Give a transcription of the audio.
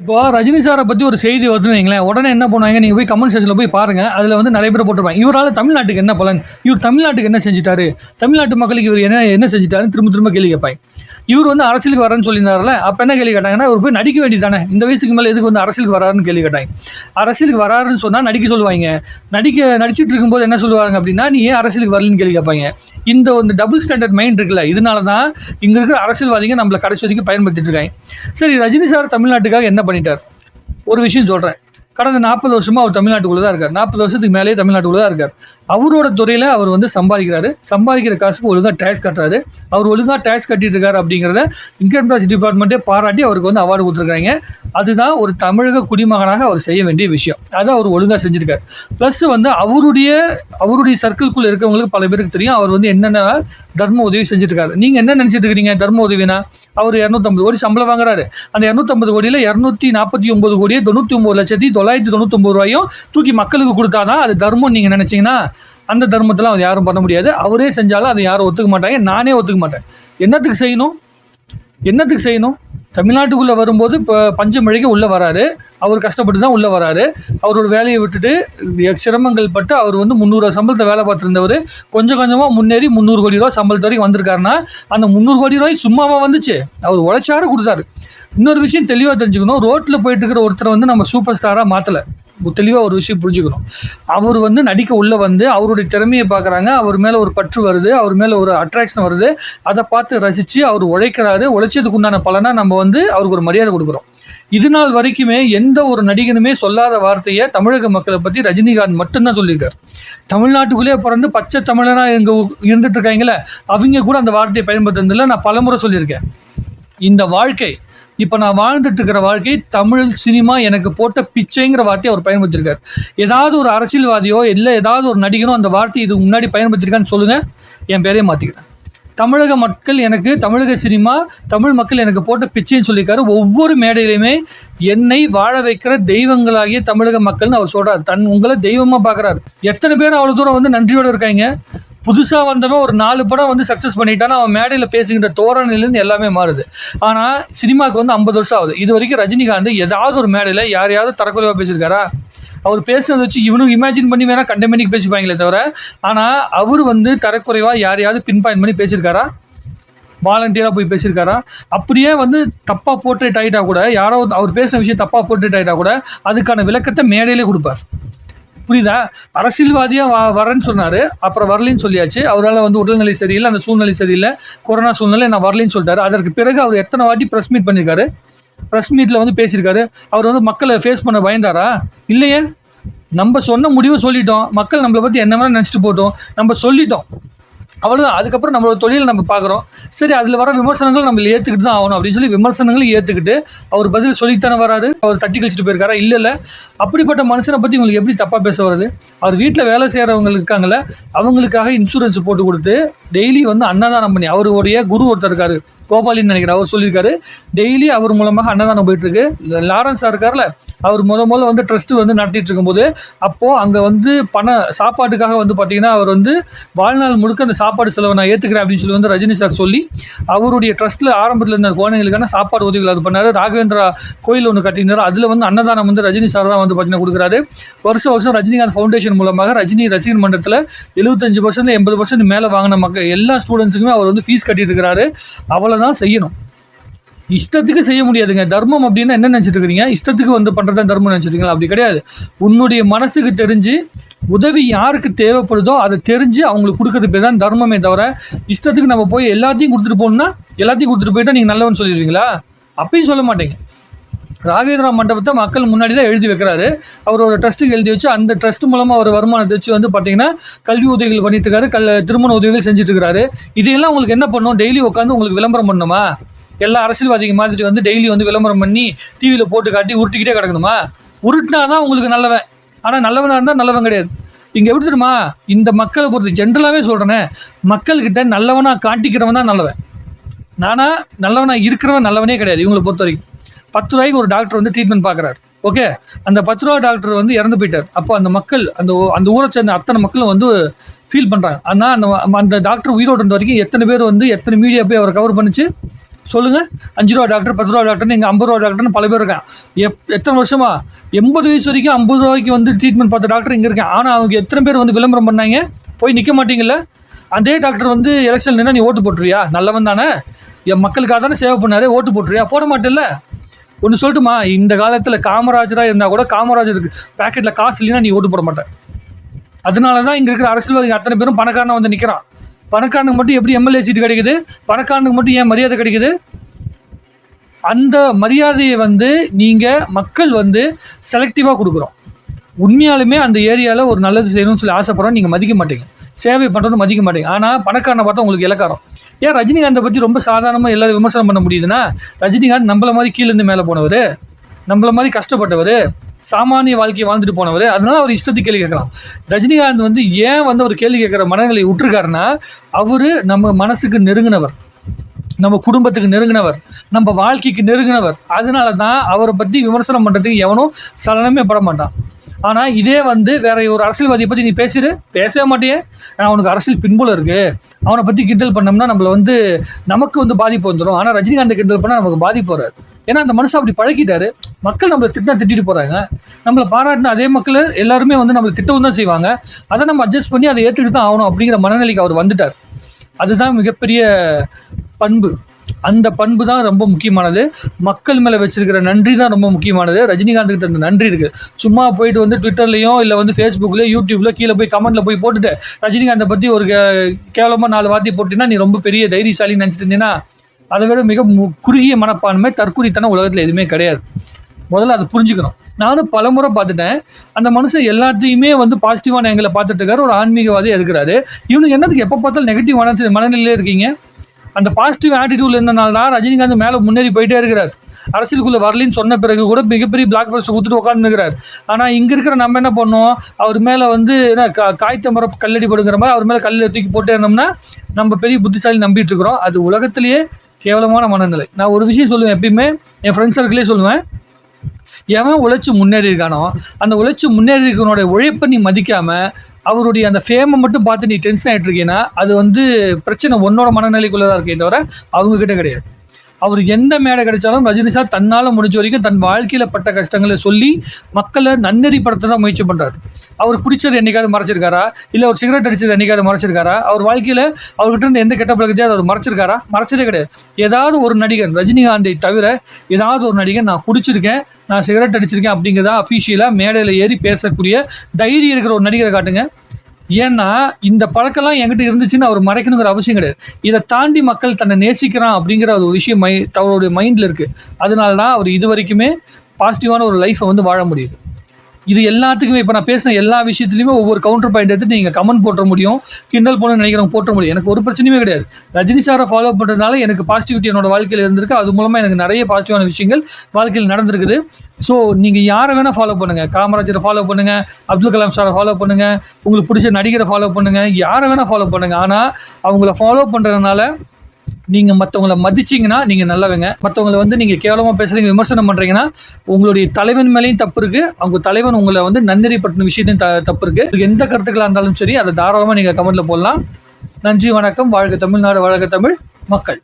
இப்போ ரஜினி சாரை பற்றி ஒரு செய்தி வருதுன்னு வைங்களேன். உடனே என்ன பண்ணுவாங்க? நீங்கள் போய் கமெண்ட் செக்ஷனில் போய் பாருங்கள் அதில் வந்து நிறைய பேர் போட்டிருப்பாங்க. இவரால் தமிழ்நாட்டுக்கு என்ன பலன்? இவர் தமிழ்நாட்டுக்கு என்ன செஞ்சிட்டாரு? தமிழ்நாட்டு மக்களுக்கு இவர் என்ன என்ன செஞ்சிட்டாருன்னு திரும்ப திரும்ப கேள்வி கேட்பாங்க இவர் வந்து அரசியலுக்கு வரேன்னு சொல்லியிருந்தாருல அப்போ என்ன கேள்வி கேட்டாங்கன்னா இவர் போய் நடிக்க வேண்டியதானே இந்த வயசுக்கு மேலே எதுக்கு வந்து அரசியலுக்கு வராருன்னு கேள்வி கேட்டாங்க. அரசியலுக்கு வராருன்னு சொன்னால் நடிக்க சொல்லுவாங்க. நடிக்க நடிச்சிட்டு இருக்கும்போது என்ன சொல்லுவாங்க அப்படின்னா நீ ஏன் அரசியலுக்கு வரலன்னு கேள்வி கேட்பாங்க. இந்த ஒரு டபுள் ஸ்டாண்டர்ட் மைண்ட் இருக்குல்ல இதனால தான் இங்கே இருக்கிற அரசியல்வாதிங்க நம்மளை கடைசி வரைக்கும் பயன்படுத்திட்டு இருக்காங்க. சரி ரஜினி சார் தமிழ்நாட்டுக்காக என்ன பண்ணிட்டார்? ஒரு விஷயம் சொல்கிறேன் கடந்த நாற்பது வருஷமாக அவர் தமிழ்நாட்டுக்குள்ளே தான் இருக்கார். நாற்பது வருஷத்துக்கு மேலேயே தமிழ்நாட்டுக்குள்ளே தான் இருக்கார். அவரோட துறையில் அவர் வந்து சம்பாதிக்கிறாரு. சம்பாதிக்கிற காசுக்கு ஒழுங்காக டேக்ஸ் கட்டுறாரு. அவர் ஒழுங்காக டேக்ஸ் கட்டிட்டு இருக்காரு அப்படிங்கிறத இன்கம் டேக்ஸ் டிபார்ட்மெண்ட்டே பாராட்டி அவருக்கு வந்து அவார்டு கொடுத்துருக்காங்க. அதுதான் ஒரு தமிழக குடிமகனாக அவர் செய்ய வேண்டிய விஷயம். அதை அவர் ஒழுங்காக செஞ்சுருக்காரு. ப்ளஸ் வந்து அவருடைய அவருடைய சர்க்கிள்குள்ளே இருக்கவங்களுக்கு பல பேருக்கு தெரியும். அவர் வந்து என்னென்ன தர்ம உதவி செஞ்சுட்டு இருக்காரு நீங்கள் என்ன நினச்சிட்டு இருக்கிறீங்க தர்ம உதவினா? அவர் இரநூத்தம்பது கோடி சம்பளம் வாங்குறாரு. அந்த இரநூத்தம்பது கோடியில் இரநூத்தி நாற்பத்தி ஒம்பது கோடியே தொண்ணூற்றி ஒம்பது லட்சத்தி தொள்ளாயிரத்தி தொண்ணூத்தொம்பது ரூபாயும் தூக்கி மக்களுக்கு கொடுத்தாதான் அது தர்மம் நீங்கள் நினச்சிங்கன்னா அந்த தர்மத்தில் அவர் யாரும் பண்ண முடியாது. அவரே செஞ்சாலும் அதை யாரும் ஒத்துக்க மாட்டாங்க. நானே ஒத்துக்க மாட்டேன். என்னத்துக்கு செய்யணும்? என்னத்துக்கு செய்யணும்? தமிழ்நாட்டுக்குள்ளே வரும்போது இப்போ பஞ்சமழைக்கு உள்ளே வராரு. அவர் கஷ்டப்பட்டு தான் உள்ளே வராரு. அவரோட வேலையை விட்டுட்டு சிரமங்கள் பட்டு அவர் வந்து முந்நூறுரூவா சம்பளத்தை வேலை பார்த்துருந்தவர். கொஞ்சம் கொஞ்சமாக முன்னேறி முந்நூறு கோடி ரூபா சம்பளத்து வரைக்கும் வந்திருக்காருன்னா அந்த முந்நூறு கோடி ரூபாய் சும்மாவாக வந்துச்சு. அவர் உழைச்சாரு கொடுத்தாரு. இன்னொரு விஷயம் தெளிவாக தெரிஞ்சுக்கணும். ரோட்டில் போயிட்டு இருக்கிற ஒருத்தரை வந்து நம்ம சூப்பர் ஸ்டாராக மாற்றலை தெளிவாக ஒரு விஷயம் புரிஞ்சுக்கணும். அவர் வந்து நடிக்க உள்ளே வந்து அவருடைய திறமையை பார்க்குறாங்க. அவர் மேலே ஒரு பற்று வருது. அவர் மேலே ஒரு அட்ராக்ஷன் வருது. அதை பார்த்து ரசித்து அவர் உழைக்கிறாரு. உழைச்சதுக்கு உண்டான பலனாக நம்ம வந்து அவருக்கு ஒரு மரியாதை கொடுக்குறோம். இது நாள் வரைக்குமே எந்த ஒரு நடிகனுமே சொல்லாத வார்த்தையை தமிழக மக்களை பற்றி ரஜினிகாந்த் மட்டும்தான் சொல்லியிருக்கார். தமிழ்நாட்டுக்குள்ளேயே பிறந்து பச்சை தமிழனாக இங்கே இருந்துட்டு இருக்காங்களே அவங்க கூட அந்த வார்த்தையை பயன்படுத்துறதில்ல நான் பலமுறை சொல்லியிருக்கேன். இந்த வாழ்க்கை இப்போ நான் வாழ்ந்துட்டு இருக்கிற வாழ்க்கை தமிழ் சினிமா எனக்கு போட்ட பிச்சைங்கிற வார்த்தையை அவர் பயன்படுத்தியிருக்கார். ஏதாவது ஒரு அரசியல்வாதியோ இல்லை ஏதாவது ஒரு நடிகனோ அந்த வார்த்தையை இதுக்கு முன்னாடி பயன்படுத்தியிருக்கான்னு சொல்லுங்கள் என் பேரையே மாற்றிக்கிறேன் தமிழக மக்கள் எனக்கு தமிழக சினிமா தமிழ் மக்கள் எனக்கு போட்ட பிச்சைன்னு சொல்லியிருக்காரு. ஒவ்வொரு மேடையிலையுமே என்னை வாழ வைக்கிற தெய்வங்களாகிய தமிழக மக்கள்னு அவர் சொல்கிறார் தன் உங்களை தெய்வமாக பார்க்குறாரு. எத்தனை பேர் அவ்வளோ தூரம் வந்து நன்றியோடு இருக்காங்க? புதுசாக வந்தவன் ஒரு நாலு படம் வந்து சக்ஸஸ் பண்ணிட்டானா அவன் மேடையில் பேசுகின்ற தோரணையிலேருந்து எல்லாமே மாறுது. ஆனால் சினிமாவுக்கு வந்து ஐம்பது வருஷம் ஆகுது. இது வரைக்கும் ரஜினிகாந்த் ஏதாவது ஒரு மேடையில் யாரையாவது தரக்குறைவாக பேசியிருக்காரா? அவர் பேசினதை வச்சு இவனும் இமேஜின் பண்ணி வேணால் கண்டமேனிக்கு பேசிப்பாங்களே தவிர ஆனால் அவர் வந்து தரக்குறைவாக யாரையாவது பின்பாயின் பண்ணி பேசியிருக்காரா? வாலண்டியராக போய் பேசியிருக்காரா? அப்படியே வந்து தப்பாக போர்ட்ரேட் ஆகிட்டா கூட யாரோ அவர் பேசின விஷயம் தப்பாக போர்ட்ரேட் ஆகிட்டா கூட அதுக்கான விளக்கத்தை மேடையிலே கொடுப்பார். புரியுதா? அரசியல்வாதியாக வ வரேன்னு சொன்னார். அப்புறம் வரலைன்னு சொல்லியாச்சு. அவரால் வந்து உடல்நிலை சரியில்லை. அந்த சூழ்நிலை சரியில்லை. கொரோனா சூழ்நிலை நான் வரலன்னு சொல்லிட்டாரு. அதற்கு பிறகு அவர் எத்தனை வாட்டி ப்ரெஸ் மீட் பண்ணியிருக்காரு ப்ரெஸ் மீட்டில் வந்து பேசியிருக்காரு. அவர் வந்து மக்களை ஃபேஸ் பண்ண பயந்தாரா? இல்லையே. நம்ம சொன்ன முடிவை சொல்லிட்டோம். மக்கள் நம்மளை பற்றி என்ன வேணால் நினச்சிட்டு போட்டோம். நம்ம சொல்லிட்டோம். அவ்வளோதான் அதுக்கப்புறம் நம்மளோட தொழிலை நம்ம பார்க்குறோம். சரி அதில் வர விமர்சனங்கள் நம்ம ஏற்றுக்கிட்டு தான் ஆகணும் அப்படின்னு சொல்லி விமர்சனங்களும் ஏற்றுக்கிட்டு அவர் பதில் சொல்லித்தானே வராரு. அவர் தட்டி கழிச்சிட்டு போயிருக்காரா? இல்லை இல்லை. அப்படிப்பட்ட மனுஷனை பற்றி உங்களுக்கு எப்படி தப்பாக பேச வருது அவர் வீட்டில் வேலை செய்கிறவங்க இருக்காங்களே அவங்களுக்காக இன்சூரன்ஸ் போட்டு கொடுத்து டெய்லி வந்து அன்னதானம் பண்ணி அவருடைய குரு ஒருத்தர் இருக்காரு. கோபாலின்னு நினைக்கிறேன். அவர் சொல்லியிருக்காரு. டெய்லி அவர் மூலமாக அன்னதானம் போயிட்டுருக்கு. லாரன்ஸ் சார் இருக்கார்ல அவர் முத முதல்ல வந்து ட்ரஸ்ட் வந்து நடத்திட்டு இருக்கும்போது அப்போது அங்கே வந்து பண சாப்பாட்டுக்காக வந்து பார்த்தீங்கன்னா அவர் வந்து வாழ்நாள் முழுக்க அந்த சாப்பாடு செலவை நான் ஏற்றுக்கிறேன் அப்படின்னு சொல்லி வந்து ரஜினி சார் சொல்லி அவருடைய ட்ரஸ்ட்டில் ஆரம்பத்தில் இருந்த குழந்தைங்களுக்கான சாப்பாடு உதவிகள் அது பண்ணார். ராகவேந்திரா கோயில் ஒன்று கட்டினார். அதில் வந்து அன்னதானம் வந்து ரஜினி சார் தான் வந்து பார்த்தீங்கன்னா கொடுக்குறாரு. வருஷம் வருஷம் ரஜினிகாந்த் ஃபவுண்டேஷன் மூலமாக ரஜினி ரசிகர் மன்றத்தில் எழுபத்தஞ்சு பர்சன்ட் எண்பது பர்சன்ட் மேலே வாங்கின மக்கள் எல்லா ஸ்டூடெண்ட்ஸுக்குமே அவர் வந்து ஃபீஸ் கட்டிட்டு இருக்கிறாரு தான் செய்யணும். இஷ்டத்துக்கு செய்ய முடியாதுங்க. தர்மம் அப்படின்னா என்ன நினச்சிட்டு இருக்கிறீங்க? இஷ்டத்துக்கு வந்து பண்ணுறது தான் தர்மம் நினச்சிருக்கீங்களா? அப்படி கிடையாது. உன்னுடைய மனசுக்கு தெரிஞ்சு உதவி யாருக்கு தேவைப்படுதோ அதை தெரிஞ்சு அவங்களுக்கு கொடுக்கறது பேர் தான் தர்மமே தவிர இஷ்டத்துக்கு நம்ம போய் எல்லாத்தையும் கொடுத்துட்டு போகணும்னா எல்லாத்தையும் கொடுத்துட்டு போயிட்டா நீங்கள் நல்லவன் சொல்லிடுவீங்களா? அப்பயும் சொல்ல மாட்டேங்க. ராகேந்திரா மண்டபத்தை மக்கள் முன்னாடி தான் எழுதி வைக்கிறாரு. அவரோட ட்ரஸ்ட்டுக்கு எழுதி வச்சு அந்த ட்ரஸ்ட் மூலமாக அவர் வருமானத்தை வச்சு வந்து பார்த்தீங்கன்னா கல்வி உதவிகள் பண்ணிட்டு இருக்காரு. கல் திருமண உதவிகள் செஞ்சுட்டு இருக்காரு. இதையெல்லாம் உங்களுக்கு என்ன பண்ணும்? டெய்லி உட்காந்து உங்களுக்கு விளம்பரம் பண்ணணுமா எல்லா அரசியல்வாதிகள் மாதிரி வந்து டெய்லி வந்து விளம்பரம் பண்ணி டிவியில் போட்டு காட்டி உருட்டிக்கிட்டே கிடக்கணுமா? உருட்டினா தான் உங்களுக்கு நல்லவன். ஆனால் நல்லவனாக இருந்தால் நல்லவன் கிடையாது. இங்கே எப்படி தெரியுமா? இந்த மக்களை பொறுத்து ஜென்ரலாகவே சொல்கிறேனே மக்கள்கிட்ட நல்லவனாக காட்டிக்கிறவன் தான் நல்லவன். நானா நல்லவனாக இருக்கிறவன் நல்லவனே கிடையாது இவங்களை பொறுத்த வரைக்கும். பத்து ரூபாய்க்கு ஒரு டாக்டர் வந்து ட்ரீட்மெண்ட் பார்க்குறாரு. ஓகே அந்த பத்து ரூபா டாக்டர் வந்து இறந்து போயிட்டார். அப்போ அந்த மக்கள் அந்த அந்த ஊரை சேர்ந்த அத்தனை மக்களும் வந்து ஃபீல் பண்ணுறாங்க ஆனால் அந்த அந்த டாக்டர் உயிரோடு இருந்த வரைக்கும் எத்தனை பேர் வந்து எத்தனை மீடியா போய் அவரை கவர் பண்ணிச்சு? சொல்லுங்கள் அஞ்சு ரூபா டாக்டர் பத்து ரூபா டாக்டர்னு இங்கே ஐம்பது ரூபா டாக்டர்னு பல பேர் இருக்கான் எப் எத்தனை வருஷமா? எண்பது வயசு வரைக்கும் ஐம்பது ரூபாய்க்கு வந்து ட்ரீட்மெண்ட் பார்த்த டாக்டர் இங்கே இருக்கேன் ஆனால் அவங்க எத்தனை பேர் வந்து விளம்பரம் பண்ணாங்க? போய் நிற்க மாட்டீங்கல்ல? அதே டாக்டர் வந்து எலெக்ஷன் நின்னா நீ ஓட்டு போட்டுருவியா? நல்லவன் தானே? என் மக்களுக்காக தானே சேவை பண்ணாரு ஓட்டு போட்டுருவியா? போட மாட்டேல்ல? ஒன்று சொல்லட்டுமா? இந்த காலத்தில் காமராஜராக இருந்தால் கூட காமராஜருக்கு பேக்கெட்டில் காசு இல்லைன்னா நீ ஓட்டு போட மாட்டேன் அதனால தான் இங்கே இருக்கிற அரசியல்வாதிகள் அத்தனை பேரும் பணக்காரனை வந்து நிற்கிறான் பணக்காரனுக்கு மட்டும் எப்படி எம்எல்ஏ சீட்டு கிடைக்குது? பணக்காரனுக்கு மட்டும் ஏன் மரியாதை கிடைக்குது? அந்த மரியாதையை வந்து நீங்கள் மக்கள் வந்து செலக்டிவாக கொடுக்குறோம். உண்மையாலுமே அந்த ஏரியாவில் ஒரு நல்லது செய்யணும்னு சொல்லி ஆசைப்படுறோம். நீங்கள் மதிக்க மாட்டீங்க. சேவை பண்ணுறது மதிக்க மாட்டீங்க. ஆனால் பணக்காரனை பார்த்தா உங்களுக்கு இலக்காரம். ஏன் ரஜினிகாந்தை பற்றி ரொம்ப சாதாரணமாக எல்லாரும் விமர்சனம் பண்ண முடியுதுன்னா ரஜினிகாந்த் நம்மள மாதிரி கீழேருந்து மேலே போனவர் நம்மள மாதிரி கஷ்டப்பட்டவர் சாமானிய வாழ்க்கையை வாழ்ந்துட்டு போனவர் அதனால அவர் இஷ்டத்துக்கு கேள்வி கேட்கலாம். ரஜினிகாந்த் வந்து ஏன் வந்து அவர் கேள்வி கேட்குற மனநிலை விட்டுருக்காருன்னா அவர் நம்ம மனசுக்கு நெருங்கினவர். நம்ம குடும்பத்துக்கு நெருங்கினவர். நம்ம வாழ்க்கைக்கு நெருங்கினவர். அதனால தான் அவரை பற்றி விமர்சனம் பண்ணுறதுக்கு எவனும் சலனமே பட மாட்டான். ஆனால் இதே வந்து வேற ஒரு அரசியல்வாதியை பற்றி நீ பேசிடு பேசவே மாட்டேன் ஏன்னா அவனுக்கு அரசியல் பின்புல இருக்குது அவனை பற்றி கிண்டல் பண்ணோம்னா நம்மளை வந்து நமக்கு வந்து பாதிப்பு வந்துடும் ஆனால் ரஜினிகாந்த் கிண்டல் பண்ணால் நமக்கு பாதிப்பு வராது. ஏன்னா அந்த மனுஷன் அப்படி பழகிட்டாரு. மக்கள் நம்மளை திட்டினா திட்டிட்டு போகிறாங்க நம்மளை பாராட்டின அதே மக்கள் எல்லாருமே வந்து நம்மளை திட்டவும் தான் செய்வாங்க. அதை நம்ம அட்ஜஸ்ட் பண்ணி அதை ஏற்றுக்கிட்டு தான் ஆகணும் அப்படிங்கிற மனநிலைக்கு அவர் வந்துட்டார். அதுதான் மிகப்பெரிய பண்பு. அந்த பண்பு தான் ரொம்ப முக்கியமானது. மக்கள் மேலே வச்சிருக்கிற நன்றி தான் ரொம்ப முக்கியமானது. ரஜினிகாந்த் கிட்ட நன்றி இருக்குது சும்மா போயிட்டு வந்து ட்விட்டர்லையும் இல்லை வந்து ஃபேஸ்புக்லேயோ யூடியூப்ல கீழே போய் கமெண்ட்டில் போய் போட்டுட்டு ரஜினிகாந்தை பற்றி ஒரு கேவலமாக நாலு வார்த்தை போட்டிங்கன்னா நீ ரொம்ப பெரிய தைரியசாலின்னு நினச்சிட்டு இருந்தீங்கன்னா அதை விட மிக மு- குறுகிய மனப்பான்மை தற்குறித்தனம் உலகத்தில் எதுவுமே கிடையாது. முதல்ல அதை புரிஞ்சுக்கணும். நானும் பலமுறை பார்த்துட்டேன். அந்த மனுஷன் எல்லாத்தையுமே வந்து பாசிட்டிவான எங்களை பார்த்துட்டு இருக்காரு. ஒரு ஆன்மீகவாதியாக இருக்கிறாரு. இவனுக்கு என்னதுக்கு எப்போ பார்த்தாலும் நெகட்டிவ் மன மனநிலையிலே இருக்கீங்க? அந்த பாசிட்டிவ் ஆட்டிடியூட் இருந்தனால்தான் ரஜினிகாந்த் மேலே முன்னேறி போயிட்டே இருக்கிறார். அரசியலுக்குள்ளே வரலின்னு சொன்ன பிறகு கூட மிகப்பெரிய பிளாக் பஸ்டர் கொடுத்துட்டு உட்காந்துருக்கிறார் ஆனால் இங்கே இருக்கிற நம்ம என்ன பண்ணோம்? அவர் மேலே வந்து என்ன கா காய்த்த மரம் கல்லடி படுங்கிற மாதிரி அவர் மேலே கல்லில் தூக்கி போட்டே இருந்தோம்னா நம்ம பெரிய புத்திசாலி நம்பிட்டு இருக்கிறோம். அது உலகத்திலேயே கேவலமான மனநிலை. நான் ஒரு விஷயம் சொல்லுவேன் எப்பயுமே என் ஃப்ரெண்ட்ஸ் சர்க்கிளே சொல்லுவேன். எவன் உழைச்சி முன்னேறி இருக்கானோ அந்த உழைச்சி முன்னேறி இருக்கவனோட உழைப்பை நீ மதிக்காமல் அவருடைய அந்த ஃபேமை மட்டும் பார்த்து நீ டென்ஷன் ஆகிட்டு இருக்கீங்கன்னா அது வந்து பிரச்சனை உன்னோட மனநிலைக்குள்ளே தான் இருக்கே தவிர அவங்கக்கிட்ட கிடையாது. அவர் எந்த மேடை கிடைச்சாலும் ரஜினி சார் தன்னால் முடிஞ்ச வரைக்கும் தன் வாழ்க்கையில் பட்ட கஷ்டங்களை சொல்லி மக்களை நன்னெறிப்படுத்த தான் முயற்சி பண்ணுறாரு அவர் குடித்தது என்னைக்காவது மறைச்சிருக்காரா? இல்லை ஒரு சிகரெட் அடித்தது என்றைக்காவது மறைச்சிருக்காரா? அவர் வாழ்க்கையில் அவர்கிட்ட இருந்து எந்த கெட்ட பழக்கத்தையாவது அவர் மறைச்சிருக்காரா? மறைச்சதே கிடையாது. ஏதாவது ஒரு நடிகன் ரஜினிகாந்தை தவிர ஏதாவது ஒரு நடிகன் நான் குடிச்சிருக்கேன் நான் சிகரெட் அடிச்சிருக்கேன் அப்படிங்கிறதா அஃபீஷியலாக மேடையில் ஏறி பேசக்கூடிய தைரியம் இருக்கிற ஒரு நடிகரை காட்டுங்க. ஏன்னா இந்த பழக்கம்லாம் என்கிட்ட இருந்துச்சுன்னு அவர் மறைக்கணுங்கிற அவசியம் கிடையாது. இதை தாண்டி மக்கள் தன்னை நேசிக்கிறான் அப்படிங்கிற ஒரு விஷயம் மை அவருடைய மைண்டில் இருக்குது அதனால தான் அவர் இது வரைக்குமே பாசிட்டிவான ஒரு லைஃப்பை வந்து வாழ முடியுது. இது எல்லாத்துக்குமே இப்போ நான் பேசின எல்லா விஷயத்துலையுமே ஒவ்வொரு கவுண்டர் பாயிண்ட் எடுத்து நீங்கள் கமெண்ட் போட்ட முடியும் கிண்டல் போன நினைக்கிறவங்க போட்ட முடியும். எனக்கு ஒரு பிரச்சனையுமே கிடையாது. ரஜினி சாரை ஃபாலோ பண்ணுறதுனால எனக்கு பாசிட்டிவிட்டி என்னோட வாழ்க்கையில் இருந்திருக்கு. அது மூலமாக எனக்கு நிறைய பாசிட்டிவான விஷயங்கள் வாழ்க்கையில் நடந்திருக்குது. ஸோ நீங்கள் யாரை வேணால் ஃபாலோ பண்ணுங்கள் காமராஜரை ஃபாலோ பண்ணுங்கள் அப்துல் கலாம் சாரை ஃபாலோ பண்ணுங்கள் உங்களுக்கு பிடிச்ச நடிகரை ஃபாலோ பண்ணுங்கள் யாரை வேணால் ஃபாலோ பண்ணுங்கள் ஆனால் அவங்கள ஃபாலோ பண்ணுறதுனால நீங்கள் மற்றவங்கள மதிச்சிங்கன்னா நீங்கள் நல்லவங்க. மற்றவங்கள வந்து நீங்கள் கேவலமாக பேசுகிறீங்க விமர்சனம் பண்ணுறீங்கன்னா உங்களுடைய தலைவன் மேலேயும் தப்பு இருக்குது அவங்க தலைவன் உங்களை வந்து நன்னெறிப்படுத்தின விஷயத்தையும் த தப்பு இருக்குது எந்த கருத்துக்களாக இருந்தாலும் சரி அதை தாராளமாக நீங்கள் கமெண்ட்டில் போடலாம். நன்றி வணக்கம். வாழ்க தமிழ்நாடு வாழ்க தமிழ் மக்கள்.